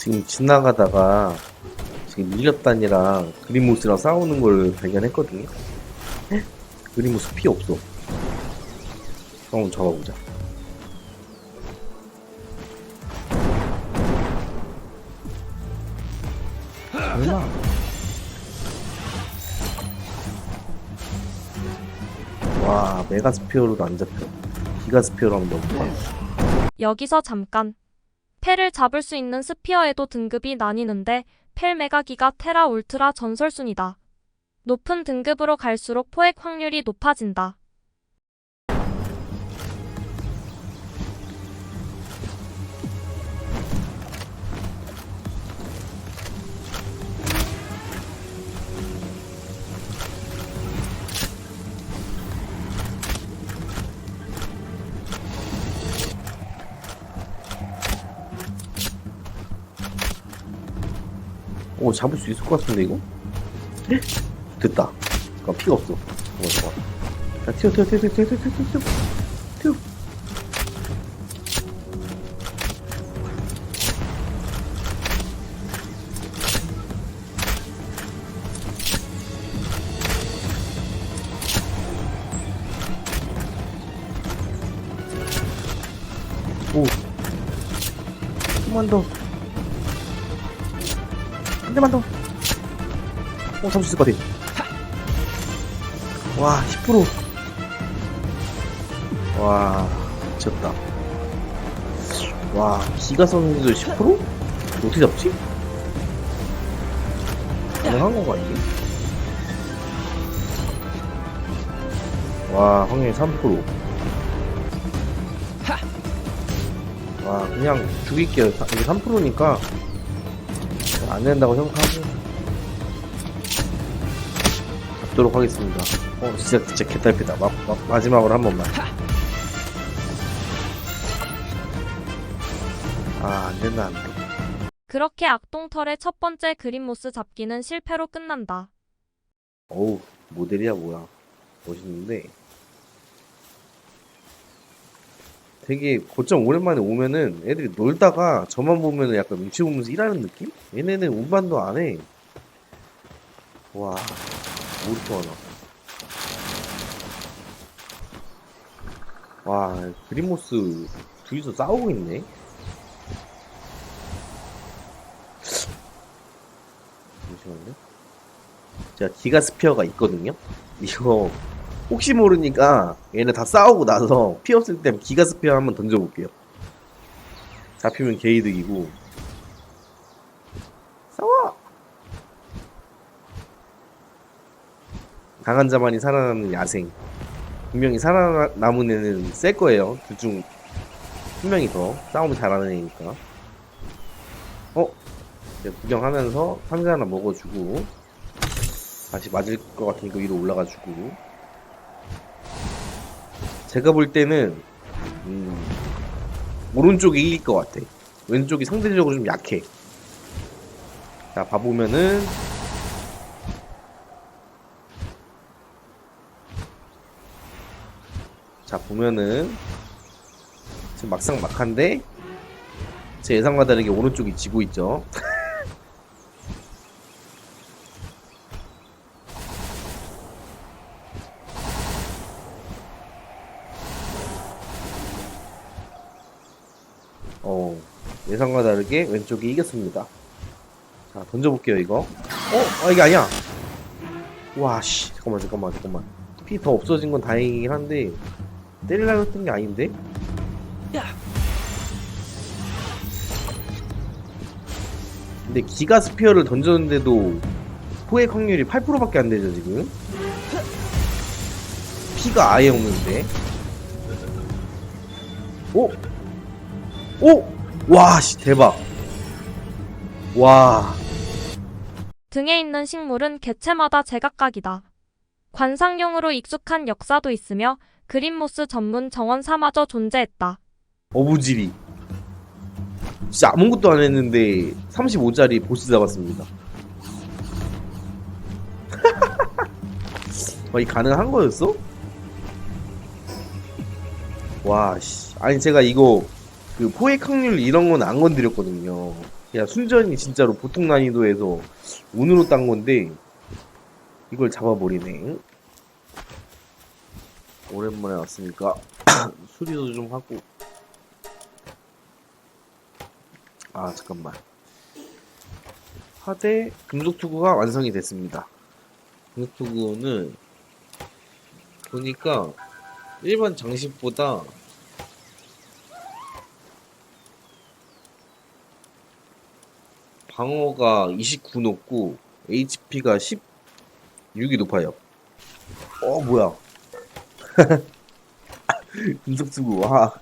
지금 지나가다가 지금 밀렵단이랑 그리모스랑 싸우는 걸 발견했거든요. 에? 그리모스 피 없어. 한번 잡아보자. 설마. 와, 메가스피어로도 안 잡혀. 기가스피어로 하면 너무 빨라. 여기서 잠깐. 펠을 잡을 수 있는 스피어에도 등급이 나뉘는데 펠 메가기가 테라 울트라 전설순이다. 높은 등급으로 갈수록 포획 확률이 높아진다. 오 잡을 수 있을 것 같은데 이거? 됐다. 잠깐 피가 없어. 잠깐 잠깐. 자 튀어 튀어 튀어 튀어 튀어 튀어 튀어 튀어. 오. 한번 더. 한 대만 더. 어, 잡을 수 있을 것 같아. 와, 10%. 와, 미쳤다. 와, 기가 썼는데도 10%? 어떻게 잡지? 가능한 건가, 이게? 와, 확률 3%. 와, 그냥 죽일게요. 이게 3%니까 안 된다고 생각하고 잡도록 하겠습니다. 어, 진짜 진짜 개딸피다. 마, 마, 마지막으로 한 번만. 아, 안 된다, 안 돼. 그렇게 악동털의 첫 번째 그린모스 잡기는 실패로 끝난다. 어우, 모델이야, 뭐야. 멋있는데. 되게 고점 오랜만에 오면은 애들이 놀다가 저만 보면은 약간 눈치 보면서 일하는 느낌? 얘네는 운반도 안 해. 와, 모르토 하나. 와, 그리모스 둘이서 싸우고 있네. 잠시만요. 제가 기가 스피어가 있거든요. 이거 혹시 모르니까 얘네 다 싸우고 나서 피 없을 때 기가스피어 한번 던져볼게요. 잡히면 개이득이고. 싸워! 강한 자만이 살아남는 야생. 분명히 살아남은 애는 셀 거예요. 둘 중 한 명이 더 싸움 잘하는 애니까. 어? 이제 구경하면서 상자 하나 먹어주고 다시 맞을 것 같으니까 위로 올라가주고 제가 볼 때는 음, 오른쪽이 이길 것 같아. 왼쪽이 상대적으로 좀 약해. 자 봐보면은 자 보면은 지금 막상 막한데 제 예상과 다르게 오른쪽이 지고 있죠 어, 예상과 다르게 왼쪽이 이겼습니다. 자, 던져볼게요, 이거. 어? 아, 이게 아니야! 와, 씨. 잠깐만, 잠깐만, 잠깐만. 피 더 없어진 건 다행이긴 한데, 때리려고 했던 게 아닌데? 근데 기가 스피어를 던졌는데도 포획 확률이 8%밖에 안 되죠, 지금? 피가 아예 없는데? 오? 오! 와, 씨, 대박. 와, 등에 있는 식물은 개체마다 제각각이다. 관상용으로 익숙한 역사도 있으며 그린모스 전문 정원사마저 존재했다. 어부지리. 진짜 아무것도 안 했는데 35짜리 보스 잡았습니다. 와, 이 가능한 거였어? 와, 씨. 아니, 제가 이거 그 포획 확률 이런 건 안 건드렸거든요. 야 순전히 진짜로 보통 난이도에서 운으로 딴 건데 이걸 잡아버리네. 오랜만에 왔으니까 수리도 좀 하고. 아 잠깐만. 하대 금속 투구가 완성이 됐습니다. 금속 투구는 보니까 일반 장식보다 방어가 29 높고 HP가 16이 높아요. 어 뭐야? 금속 쓰고 와.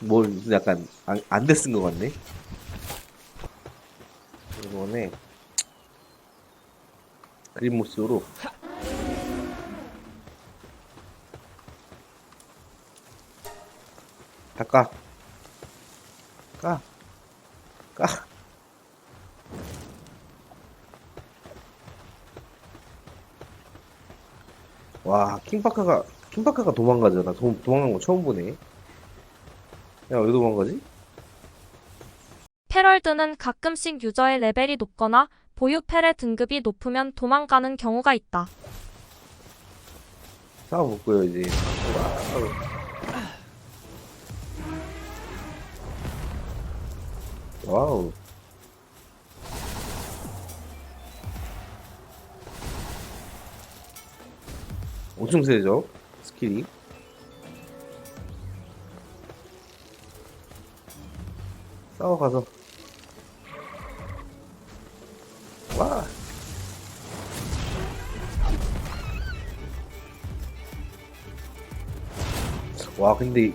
뭘 무슨 약간 안, 안돼 쓴것 같네. 이번에 그린모스로 다 까. 까. 까. 와, 킹파카가, 킹파카가 도망가잖아. 도, 도망간 거 처음 보네. 야, 왜 도망가지? 패럴드는 가끔씩 유저의 레벨이 높거나 보유 펠의 등급이 높으면 도망가는 경우가 있다. 싸워볼 거예요, 이제. 와우. 엄청 세죠? 스킬이. 싸워가서. 와. 와, 근데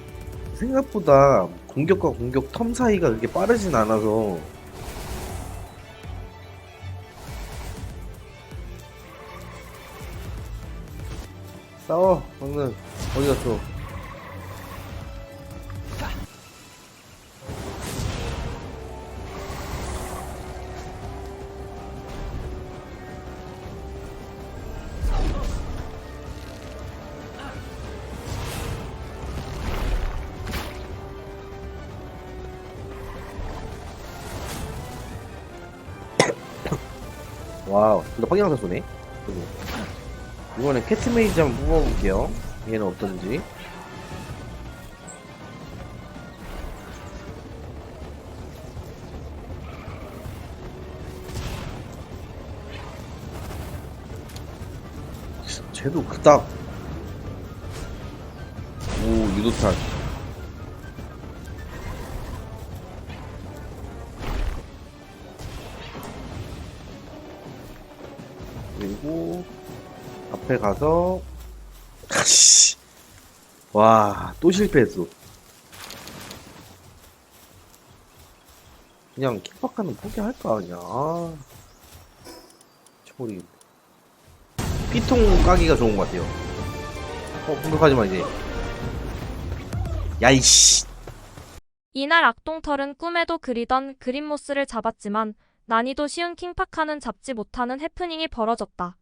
생각보다 공격과 공격 텀 사이가 그렇게 빠르진 않아서 싸워, 방금 어디 갔어? 와우, 근데 쏘네. 그리고 이번에 캐트메이즈 한번 뽑아볼게요. 얘는 어떤지. 쟤도 그닥. 오, 유도탄. 앞에 가서 와또 실패했어. 그냥 킥박하는 포기할까 그냥. 아 초리. 피통 까기가 좋은 것 같아요. 어 공격하지마 이제. 야이씨. 이날 악동털은 꿈에도 그리던 그린모스를 잡았지만 난이도 쉬운 킹파카는 잡지 못하는 해프닝이 벌어졌다.